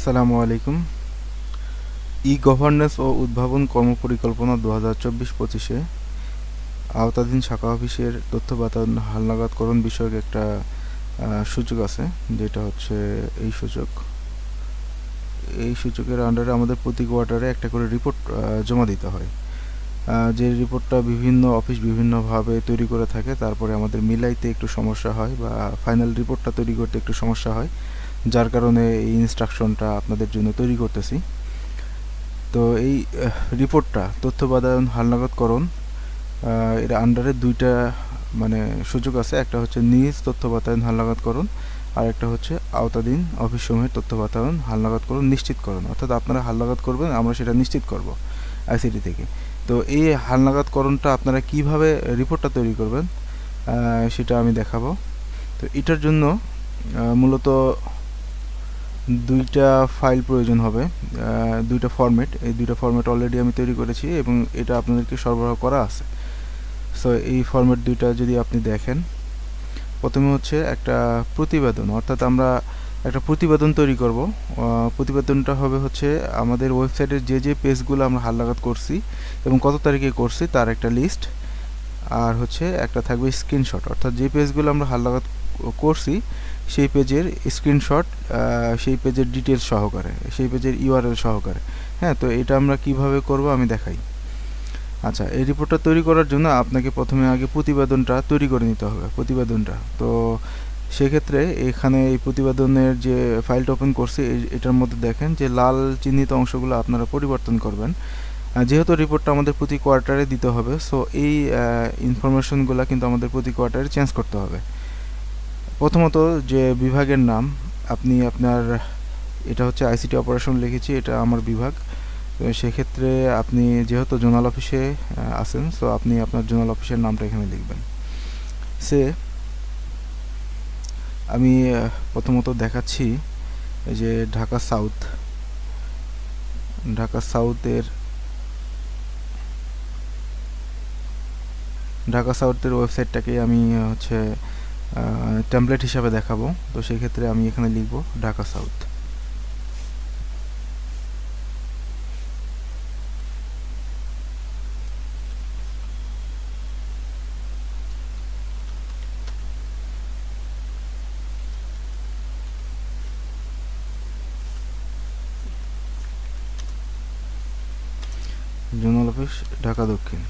আসসালামু আলাইকুম। ই গভর্নেন্স ও উদ্ভাবন কর্মপরিকল্পনা দু হাজার চব্বিশ পঁচিশে আওতাধীন শাখা অফিসের তথ্য বাতায়ন হালনাগাদকরণ বিষয়ক একটা সূচক আছে, যেটা হচ্ছে এই সূচক। এই সূচকের আন্ডারে আমাদের প্রতি কোয়ার্টারে একটা করে রিপোর্ট জমা দিতে হয়। যে রিপোর্টটা বিভিন্ন অফিস বিভিন্নভাবে তৈরি করে থাকে, তারপরে আমাদের মিলাইতে একটু সমস্যা হয় বা ফাইনাল রিপোর্টটা তৈরি করতে একটু সমস্যা হয়। যার কারণে এই ইনস্ট্রাকশনটা আপনাদের জন্য তৈরি করতেছি। তো এই রিপোর্টটা তথ্য বাদায়ন হালনাগাদকরণ এর আন্ডারে দুইটা মানে সুযোগ আছে। একটা হচ্ছে নিজ তথ্য বাতায়ন হালনাগাদকরণ, আর একটা হচ্ছে আওতাধীন অফিসসমূহের তথ্য বাতায়ন হালনাগাদকরণ নিশ্চিতকরণ। অর্থাৎ আপনারা হালনাগাদ করবেন, আমরা সেটা নিশ্চিত করব আইসিটি থেকে। তো এই হালনাগাদকরণটা আপনারা কীভাবে রিপোর্টটা তৈরি করবেন সেটা আমি দেখাবো। তো এটার জন্য মূলত দুইটা ফাইল প্রয়োজন হবে দুইটা ফরম্যাট এই দুইটা ফরম্যাট অলরেডি আমি তৈরি করেছি এবং এটা আপনাদেরকে সরবরাহ করা আছে। সো এই ফরম্যাট দুইটা যদি আপনি দেখেন, প্রথমে হচ্ছে একটা প্রতিবেদন, অর্থাৎ আমরা একটা প্রতিবেদন তৈরি করব। প্রতিবেদনটা হবে হচ্ছে আমাদের ওয়েবসাইটের যে যে পেজগুলো আমরা হালনাগাদ করছি এবং কত তারিখে করছি তার একটা লিস্ট আর হচ্ছে একটা থাকবে স্ক্রিনশট অর্থাৎ যে পেজগুলো আমরা হালনাগাদ করছি সেই পেজের স্ক্রিনশট সেই পেজের ডিটেলস সহকারে, সেই পেজের ইউআরএল সহকারে। হ্যাঁ তো এটা আমরা কীভাবে করব আমি দেখাই। আচ্ছা এই রিপোর্টটা তৈরি করার জন্য আপনাকে প্রথমে আগে প্রতিবেদনটা তৈরি করে নিতে হবে, প্রতিবেদনটা। তো সেক্ষেত্রে এখানে এই প্রতিবেদনের যে ফাইলটা ওপেন করছি এটার মধ্যে দেখেন যে লাল চিহ্নিত অংশগুলো আপনারা পরিবর্তন করবেন। যেহেতু রিপোর্টটা আমাদের প্রতি কোয়ার্টারে দিতে হবে সো এই ইনফরমেশনগুলো কিন্তু আমাদের প্রতি কোয়ার্টারে চেঞ্জ করতে হবে। প্রথমত যে বিভাগের নাম, আপনি আপনার, এটা হচ্ছে আইসিটি অপারেশন লিখেছি, এটা আমার বিভাগ। তো সেক্ষেত্রে আপনি যেহেতু জোনাল অফিসে আছেন সো আপনি আপনার জোনাল অফিসের নামটা এখানে লিখবেন। সে, আমি প্রথমত দেখাচ্ছি যে ঢাকা সাউথ। ঢাকা সাউথের ঢাকা সাউথের ওয়েবসাইটটাকে আমি, হচ্ছে টেমপ্লেট হিসাবে দেখাবো। তো সেই ক্ষেত্রে আমি এখানে লিখব, Dhaka south zonal office, Dhaka দক্ষিণ।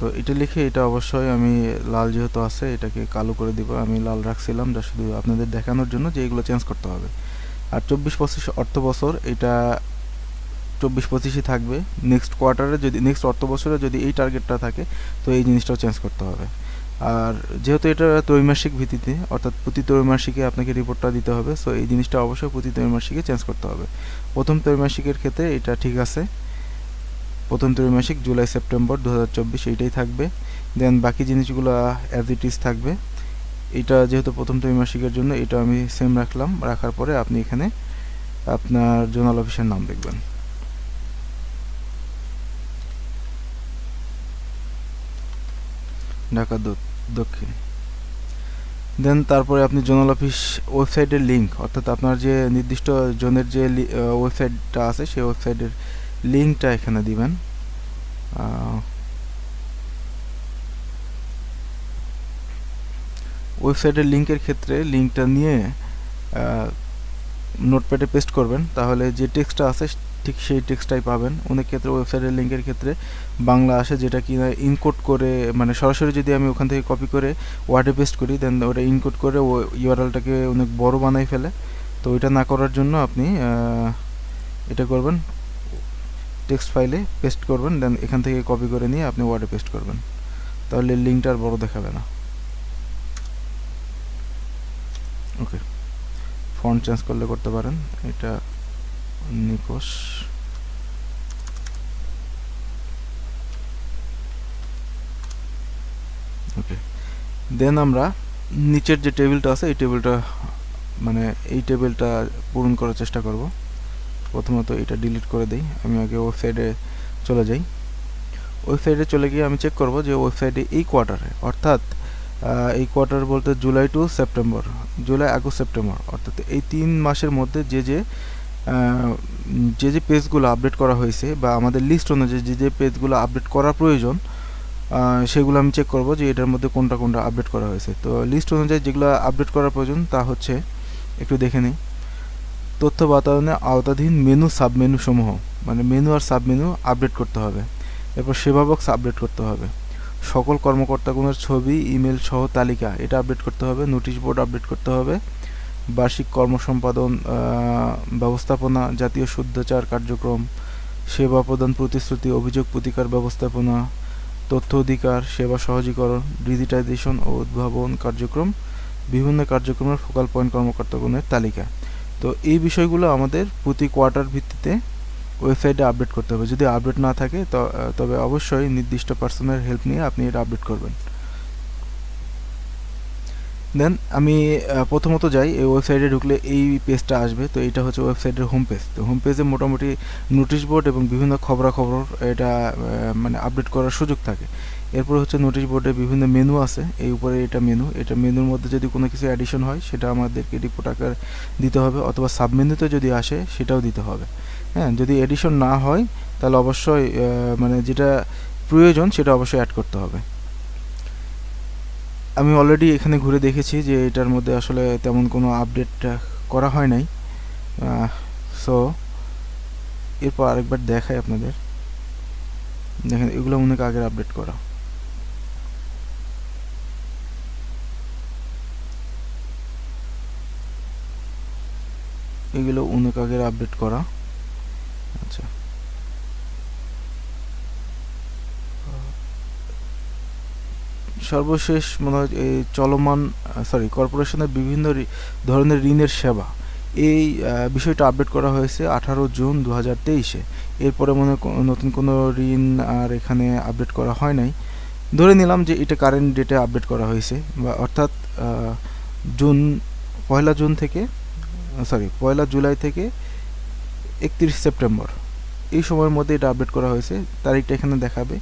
তো এটা লিখে এটা অবশ্যই আমি লাল যেহেতু আছে, এটাকে কালো করে দিব। আমি লাল রাখছিলাম, যা শুধু আপনাদের দেখানোর জন্য যে এগুলো চেঞ্জ করতে হবে। আর চব্বিশ পঁচিশ অর্থ বছর, এটা চব্বিশ পঁচিশই থাকবে। নেক্সট কোয়ার্টারে যদি নেক্সট অর্থ বছরে যদি এই টার্গেটটা থাকে, তো এই জিনিসটাও চেঞ্জ করতে হবে। আর যেহেতু এটা ত্রৈমাসিক ভিত্তিতে, অর্থাৎ প্রতি ত্রৈমাসিকে আপনাকে রিপোর্টটা দিতে হবে সো এই জিনিসটা অবশ্যই প্রতি ত্রৈমাসিকে চেঞ্জ করতে হবে। প্রথম ত্রৈমাসিকের ক্ষেত্রে এটা ঠিক আছে। প্রথম ত্রৈমাসিক জুলাই, সেপ্টেম্বর দু হাজার চব্বিশ, এইটাই থাকবে। দেন বাকি জিনিসগুলো অ্যাজ ইট ইজ থাকবে। এটা যেহেতু প্রথম ত্রৈমাসিকের জন্য, এটা আমি সেম রাখলাম। রাখার পরে আপনি এখানে আপনার জোনাল অফিসের নাম লিখবেন ঢাকা দক্ষিণ। দেন তারপরে আপনি জোনাল অফিস ওয়েবসাইটের লিঙ্ক অর্থাৎ আপনার যে নির্দিষ্ট জোনের যে ওয়েবসাইটটা আছে, সেই ওয়েবসাইটের লিঙ্কটা এখানে দিবেন। ওয়েবসাইটের লিঙ্কের ক্ষেত্রে লিঙ্কটা নিয়ে নোটপ্যাডে পেস্ট করবেন। তাহলে যে টেক্সটটা আছে, ঠিক সেই টেক্সটটাই পাবেন। অনেক ক্ষেত্রে ওয়েবসাইটের লিঙ্কের ক্ষেত্রে বাংলা আসে, যেটা কি না ইনকোড করে মানে সরাসরি যদি আমি ওখান থেকে কপি করে ওয়ার্ডে পেস্ট করি দেন ওটা ইনকোড করে ও ইউআরএলটাকে অনেক বড় বানাই ফেলে। তো ওইটা না করার জন্য আপনি এটা করবেন। টেক্সট ফাইলে পেস্ট করবেন দেন এখান থেকে কপি করে নিয়ে আপনি ওয়ার্ডে পেস্ট করবেন। তাহলে লিঙ্কটা আর বড় দেখাবে না। ওকে ফন্ট চেঞ্জ করলে করতে পারেন। এটা নিকোষ ওকে দেন আমরা নিচের যে টেবিলটা আছে, এই টেবিলটা মানে এই টেবিলটা পূরণ করার চেষ্টা করব। প্রথমত এটা ডিলিট করে দেই। আমি আগে ওয়েবসাইটে চলে যাই। ওয়েবসাইটে চলে গিয়ে আমি চেক করব যে ওয়েবসাইটে এই কোয়ার্টারে অর্থাৎ এই কোয়ার্টার বলতে July to September July August September অর্থাৎ এই তিন মাসের মধ্যে যে যে যে যে পেজগুলো আপডেট করা হয়েছে বা আমাদের লিস্ট অনুযায়ী যে যে পেজগুলো আপডেট করা প্রয়োজন সেগুলো আমি চেক করব যে এটার মধ্যে কোনটা কোনটা আপডেট করা হয়েছে। তো লিস্ট অনুযায়ী যেগুলো আপডেট করা প্রয়োজন তা হচ্ছে, একটু দেখে নিই। তথ্য বাতায়নের আওতাধীন মেনু সাবমেনু সমূহ মানে মেনু আর সাবমেনু আপডেট করতে হবে। এরপর সেবা বক্স আপডেট করতে হবে। সকল কর্মকর্তাগণের ছবি ইমেল সহ তালিকা, এটা আপডেট করতে হবে। নোটিশ বোর্ড আপডেট করতে হবে। বার্ষিক কর্মসম্পাদন ব্যবস্থাপনা, জাতীয় শুদ্ধাচার কার্যক্রম, সেবা প্রদান প্রতিশ্রুতি, অভিযোগ প্রতিকার ব্যবস্থাপনা, তথ্য অধিকার, সেবা সহজীকরণ ডিজিটাইজেশন ও উদ্ভাবন কার্যক্রম, বিভিন্ন কার্যক্রমের ফোকাল পয়েন্ট কর্মকর্তাগণের তালিকা। তো এই বিষয়গুলো আমাদের প্রতি কোয়ার্টার ভিত্তিতে ওয়েবসাইটে আপডেট করতে হবে। যদি আপডেট না থাকে তবে অবশ্যই নির্দিষ্ট পার্সনের হেল্প নিয়ে আপনি এটা আপডেট করবেন। দেন আমি প্রথমত যাই, এই ওয়েবসাইটে ঢুকলে এই পেজটা আসবে। তো এটা হচ্ছে ওয়েবসাইটের হোম পেজ তো হোম পেজে মোটামুটি নোটিশ বোর্ড এবং বিভিন্ন খবরাখবর এটা মানে আপডেট করার সুযোগ থাকে। এরপর হচ্ছে নোটিশ বোর্ডে বিভিন্ন মেনু আছে। এই উপরে এটা মেনু এটা মেনুর মধ্যে যদি কোনো কিছু অ্যাডিশন হয়, সেটা আমাদেরকে রিপোর্ট আকারে দিতে হবে অথবা সাবমেনুতে যদি আসে, সেটাও দিতে হবে। হ্যাঁ যদি এডিশন না হয়, তাহলে অবশ্যই মানে যেটা প্রয়োজন, সেটা অবশ্যই অ্যাড করতে হবে। আমি অলরেডি এখানে ঘুরে দেখেছি যে এটার মধ্যে আসলে তেমন কোনো আপডেট করা হয় নাই। সো এরপর আরেকবার দেখাই আপনাদের। দেখেন, এগুলো অনেক আগের আপডেট করা। এগুলো অনেক আগের আপডেট করা? আচ্ছা। সর্বশেষ মনে হয় এই চলমান সরি কর্পোরেশনের বিভিন্ন ধরনের ঋণের সেবা। এই বিষয়টা আপডেট করা হয়েছে আঠারো জুন দু হাজার তেইশে। এরপরে মনে নতুন কোনো ঋণ আর এখানে আপডেট করা হয় নাই। ধরে নিলাম যে এটা কারেন্ট ডেটে আপডেট করা হয়েছে বা অর্থাৎ জুন, পয়লা জুন থেকে সরি পয়লা জুলাই থেকে একত্রিশ সেপ্টেম্বর। এই সময়ের মধ্যে এটা আপডেট করা হয়েছে। তারিখটা এখানে দেখাবে।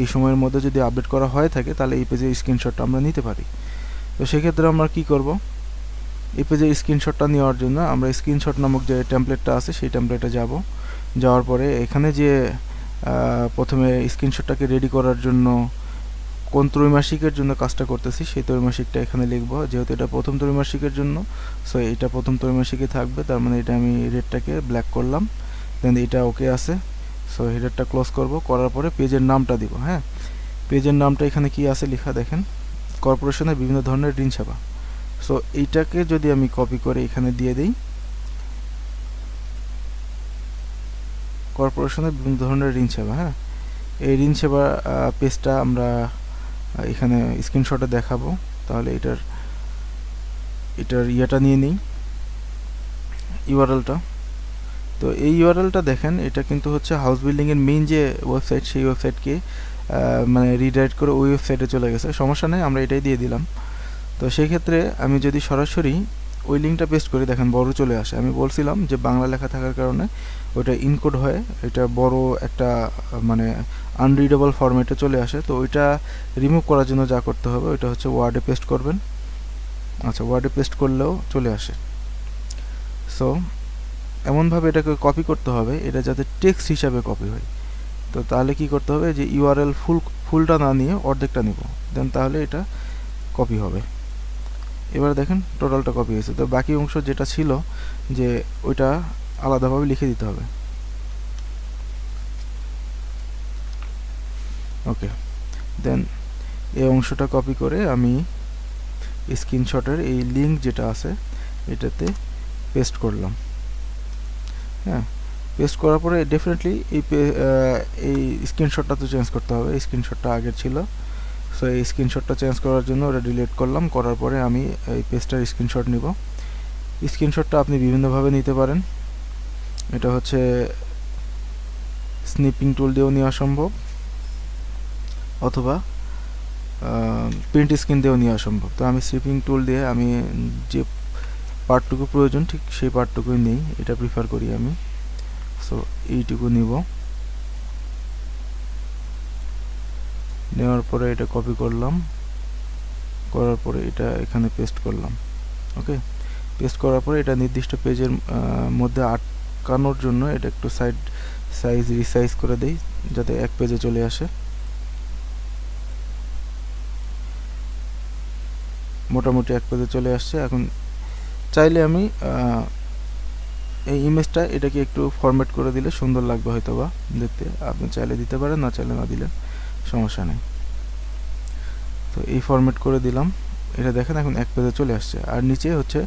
এই সময়ের মধ্যে যদি আপডেট করা হয়ে থাকে, তাহলে এই পেজের স্ক্রিনশটটা আমরা নিতে পারি। তো সেক্ষেত্রে আমরা কি করব? এই পেজের স্ক্রিনশটটা নেওয়ার জন্য আমরা স্ক্রিনশট নামক যে টেমপ্লেটটা আছে, সেই টেমপ্লেটে যাব। যাওয়ার পরে এখানে যে প্রথমে স্ক্রিনশটটাকে রেডি করার জন্য কোন ত্রৈমাসিকের জন্য কাজটা করতেছি, সেই ত্রৈমাসিকটা এখানে লিখব। যেহেতু এটা প্রথম ত্রৈমাসিকের জন্য সো এটা প্রথম ত্রৈমাসিকে থাকবে, তার মানে এটা আমি রেডটাকে ব্ল্যাক করলাম। দেন এটা ওকে আছে সো হেডারটা ক্লোজ করব, করার পরে পেজের নামটা দিব হ্যাঁ? পেজের নামটা এখানে কি আছে লেখা দেখেন। কর্পোরেশনের বিভিন্ন ধরনের ঋণ সেবা সো এইটাকে যদি আমি কপি করে এখানে দিয়ে দিই কর্পোরেশনের বিভিন্ন ধরনের ঋণ সেবা হ্যাঁ? এই ঋণ সেবা পেজটা আমরা এখানে স্ক্রিনশটে দেখাবো, তাহলে এটার এটার ইয়েটা নিয়ে নিই ইউআরএলটা তো এই ইউআরএলটা দেখেন, এটা কিন্তু হচ্ছে হাউস বিল্ডিংয়ের মেইন যে ওয়েবসাইট সেই ওয়েবসাইটকে মানে রিডাইরেক্ট করে ওই ওয়েবসাইটে চলে গেছে। সমস্যা নেই, আমরা এটাই দিয়ে দিলাম। তো সেই ক্ষেত্রে আমি যদি সরাসরি ওই লিঙ্কটা পেস্ট করি দেখেন, বড় চলে আসে। আমি বলছিলাম যে বাংলা লেখা থাকার কারণে ওইটা ইনকোড হয়ে, এটা বড় একটা মানে আনরিডেবল ফরম্যাটে চলে আসে। তো ওইটা রিমুভ করার জন্য যা করতে হবে, ওইটা হচ্ছে ওয়ার্ডে পেস্ট করবেন। আচ্ছা ওয়ার্ডে পেস্ট করলেও চলে আসে। সো এমনভাবে এটাকে কপি করতে হবে, এটা যাতে টেক্সট হিসাবে কপি হয়। তো তাহলে কি করতে হবে, যে ইউআরএল ফুল ফুলটা না নিয়ে অর্ধেকটা নিব। দেন তাহলে এটা কপি হবে। এবার দেখেন টোটালটা কপি হয়েছে। তো বাকি অংশ যেটা ছিল যে ওইটা আলাদাভাবে লিখে দিতে হবে। ওকে দেন এই অংশটা কপি করে আমি স্ক্রিনশটের এই লিঙ্ক যেটা আছে, এটাতে পেস্ট করলাম। হ্যাঁ পেস্ট করার পরে ডেফিনেটলি এই স্ক্রিনশটটা তো চেঞ্জ করতে হবে। স্ক্রিনশটটা আগের ছিল। সো এই স্ক্রিনশটটা চেঞ্জ করার জন্য ওটা ডিলিট করলাম। করার পরে আমি এই পেজটার স্ক্রিনশট নিব। স্ক্রিনশটটা আপনি বিভিন্নভাবে নিতে পারেন। এটা হচ্ছে স্নিপিং টুল দিয়েও নেওয়া সম্ভব। অথবা প্রিন্ট স্ক্রিন দিয়েও নেওয়া সম্ভব। তো আমি স্নিপিং টুল দিয়ে আমি যে পার্টটুকু প্রয়োজন, ঠিক সেই পার্টটুকুই নেই। এটা প্রিফার করি আমি। সো এইটুকু নিব। নেওয়ার পরে এটা কপি করলাম। করার পরে এটা এখানে পেস্ট করলাম। ওকে পেস্ট করার পরে এটা নির্দিষ্ট পেজের মধ্যে আটকানোর জন্য এটা একটু সাইড সাইজ রিসাইজ করে দেই, যাতে এক পেজে চলে আসে। মোটামুটি এক পেজে চলে আসছে। এখন চাইলে আমি এই ইমেজটা এটাকে একটু ফরম্যাট করে দিলে সুন্দর লাগবে হয়তো বা দেখতে। আপনি চাইলে দিতে পারেন, না চাইলে না দিলে। সমস্যা নেই। তো এই ফরম্যাট করে দিলাম। এটা দেখেন এখন এক পেজে চলে আসছে। আর নিচে হচ্ছে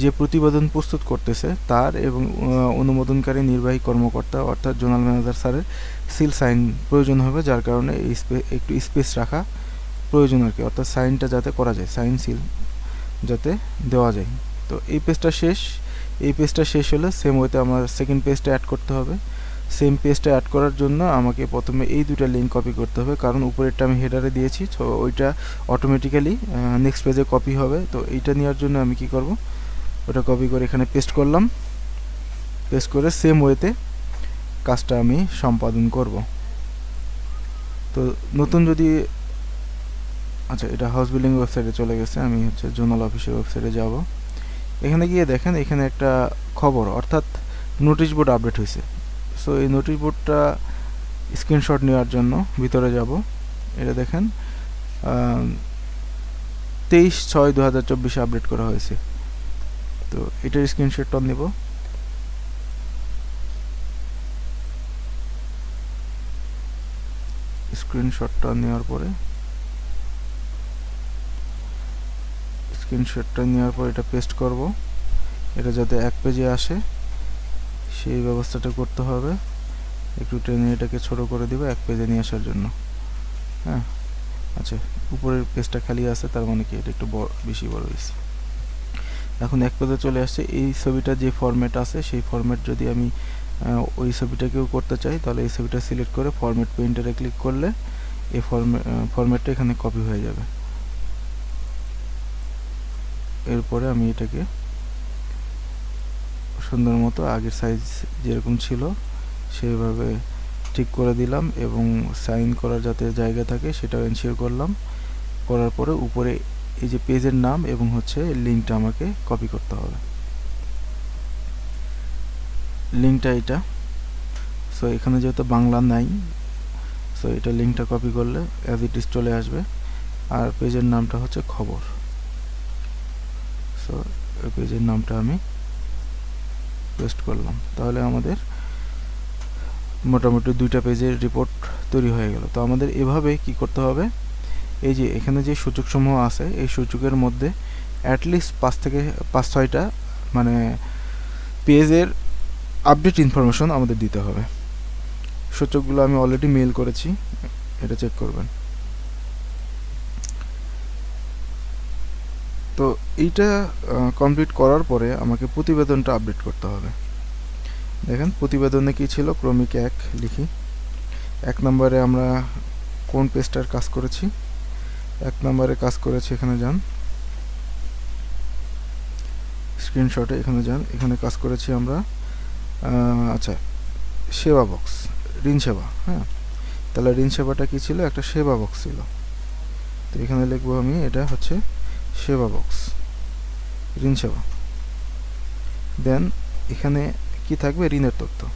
যে প্রতিবেদন প্রস্তুত করতেছে, তার এবং অনুমোদনকারী নির্বাহী কর্মকর্তা অর্থাৎ জোনাল ম্যানেজার স্যারের সিল সাইন প্রয়োজন হবে, যার কারণে এই একটু স্পেস রাখা প্রয়োজন আর কি। অর্থাৎ সাইনটা যাতে করা যায় সাইন সিল যাতে দেওয়া যায়। তো এই পেজটা শেষ। এই পেজটা শেষ হলে সেম ওয়েতে আমার সেকেন্ড পেজটা অ্যাড করতে হবে। সেম পেজটা অ্যাড করার জন্য আমাকে প্রথমে এই দুটা লিঙ্ক কপি করতে হবে। কারণ উপরেরটা আমি হেডারে দিয়েছি, তো ওইটা অটোমেটিক্যালি নেক্সট পেজে কপি হবে। তো এইটা নেওয়ার জন্য আমি কি করব? ওটা কপি করে এখানে পেস্ট করলাম। পেস্ট করে সেম ওয়েতে কাজটা আমি সম্পাদন করব। তো নতুন যদি আচ্ছা এটা হাউস বিল্ডিং ওয়েবসাইটে চলে গেছে। আমি হচ্ছে জোনাল অফিসের ওয়েবসাইটে যাব। এখানে গিয়ে দেখেন, এখানে একটা খবর, অর্থাৎ নোটিশ বোর্ড আপডেট হয়েছে। সো এই নোটিশ বোর্ডটা স্ক্রিনশট নেওয়ার জন্য ভিতরে যাব। এটা দেখেন তেইশ ছয় দু হাজার চব্বিশে আপডেট করা হয়েছে। তো এটার স্ক্রিনশটটা নেব। স্ক্রিনশটটা নেওয়ার পরে স্ক্রিনশটটা নেওয়ার পর এটা পেস্ট করব। এটা যাতে এক পেজে আসে। সেই ব্যবস্থাটা করতে হবে। একটু টেনে এটাকে ছোট করে দিব এক পেজে নিয়ে আসার জন্য। হ্যাঁ? আচ্ছা উপরের পেজটা খালি আছে, তার মানে কি? এটা একটু বড় বেশি বড় হয়েছে। এখন এক পেজে চলে আসছে। এই ছবিটা যে ফরম্যাট আছে, সেই ফরম্যাট যদি আমি ওই ছবিটাকেও করতে চাই, তাহলে এই ছবিটা সিলেক্ট করে ফরম্যাট পেইন্টারে ক্লিক করলে এই ফরম্যাট ফরম্যাটটা এখানে কপি হয়ে যাবে। এরপরে আমি এটাকে সুন্দর মতো আগের সাইজ যেরকম ছিল, সেইভাবে ঠিক করে দিলাম এবং সাইন করার যাতে জায়গা থাকে সেটাও এনশিওর করলাম। করার পরে উপরে এই যে পেজের নাম এবং হচ্ছে লিঙ্কটা আমাকে কপি করতে হবে। লিঙ্কটা এটা। সো এখানে যেহেতু বাংলা নাই সো এটা লিঙ্কটা কপি করলে অ্যাজ ইট ইজ চলে আসবে। আর পেজের নামটা হচ্ছে খবর। সো পেজের নামটা আমি পেস্ট করলাম। তাহলে আমাদের মোটামুটি দুইটা পেজের রিপোর্ট তৈরি হয়ে গেল। তো আমাদের এভাবে কি করতে হবে? এই যে এখানে যে সূচকসমূহ আছে, এই সূচকের মধ্যে অ্যাটলিস্ট পাঁচ থেকে পাঁচ ছয়টা মানে পেজের আপডেট ইনফরমেশন আমাদের দিতে হবে। সূচকগুলো আমি অলরেডি মেল করেছি, এটা চেক করবেন। তো এইটা কমপ্লিট করার পরে আমাকে প্রতিবেদনটা আপডেট করতে হবে। দেখেন, প্রতিবেদনে কি ছিল? ক্রমিক এক লিখি। এক নম্বরে আমরা কোন পেজটার কাজ করেছি? এক নম্বরে কাজ করেছি এখানে যান। স্ক্রিনশটে এখানে যান। এখানে কাজ করেছি আমরা আচ্ছা সেবা বক্স ঋণ সেবা হ্যাঁ? তাহলে ঋণ সেবাটা কি ছিল? একটা সেবা বক্স ছিল। তো এখানে লিখব আমি, এটা হচ্ছে সেবা বক্স ঋণ সেবা। দেন এখানে কি থাকবে? ঋণের তথ্য।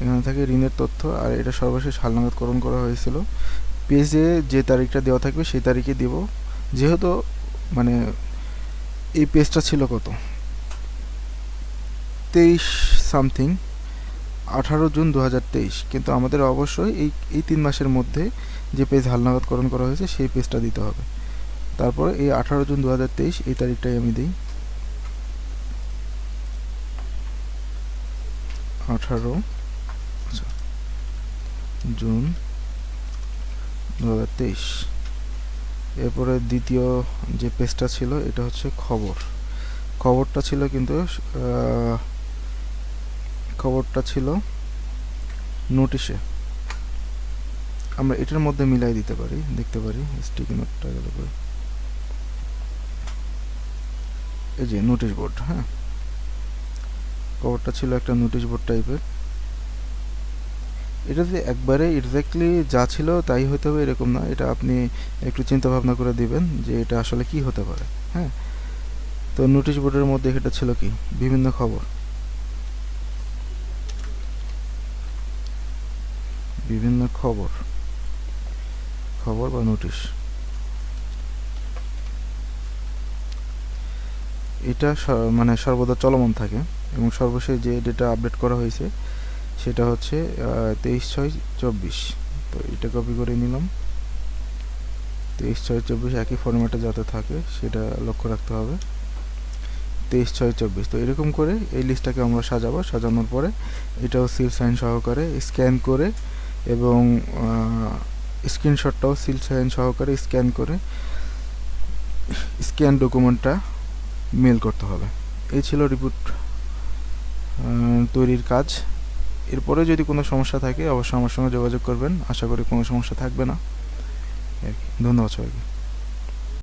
এখানে থাকে ঋণের তথ্য, আর এটা সর্বশেষ হালনাগাদকরণ করা হয়েছিল। পেজে যে তারিখটা দেওয়া থাকবে, সেই তারিখে দিব। যেহেতু মানে এই পেজটা ছিল কত? তেইশ সামথিং আঠারো জুন দু হাজার তেইশ। কিন্তু আমাদের অবশ্যই এই এই তিন মাসের মধ্যে যে পেজ হালনাগাদকরণ করা হয়েছে, সেই পেজটা দিতে হবে। তারপরে এই আঠারো জুন দুহাজার তেইশ, এই তারিখটাই আমি দিই। আঠারো আচ্ছা জুন দু হাজার তেইশ। এরপরে দ্বিতীয় যে পেজটা ছিল, এটা হচ্ছে খবর। খবরটা ছিল কিন্তু খবরটা ছিল নোটিশে। আমরা এটার মধ্যে মিলাই দিতে পারি, দেখতে পারি স্টিকি নোটটা গেল এই যে নোটিশ বোর্ড হ্যাঁ? ছিল একটা নোটিশ বোর্ড টাইপের এটা যে একবারে এক্স্যাক্টলি যা ছিল তাই হতে হবে এরকম না, এটা আপনি একটু চিন্তা ভাবনা করে দিবেন যে এটা আসলে কি হতে পারে হ্যাঁ? তো নোটিশ বোর্ডের মধ্যে এটা ছিল কি? বিভিন্ন খবর। বিভিন্ন খবর। খবর বা নোটিশ। এটা মানে সর্বদা চলমান থাকে এবং সর্বশেষ যে ডেটা আপডেট করা হয়েছে, সেটা হচ্ছে তেইশ ছয় চব্বিশ। তো এটা কপি করে নিলাম। তেইশ ছয় চব্বিশ একই ফরম্যাটে যাতে থাকে, সেটা লক্ষ্য রাখতে হবে। তেইশ ছয় চব্বিশ। তো এরকম করে এই লিস্টটাকে আমরা সাজাবো। সাজানোর পরে এটাও সিল সাইন সহকারে স্ক্যান করে এবং স্ক্রিনশটটাও সিল সাইন সহকারে স্ক্যান করে স্ক্যান ডকুমেন্টটা মেল করতে হবে। এই ছিল রিপোর্ট তৈরির কাজ। এরপরে যদি কোনো সমস্যা থাকে, অবশ্যই আমার সঙ্গে যোগাযোগ করবেন। আশা করি কোনো সমস্যা থাকবে না। ধন্যবাদ সবাইকে।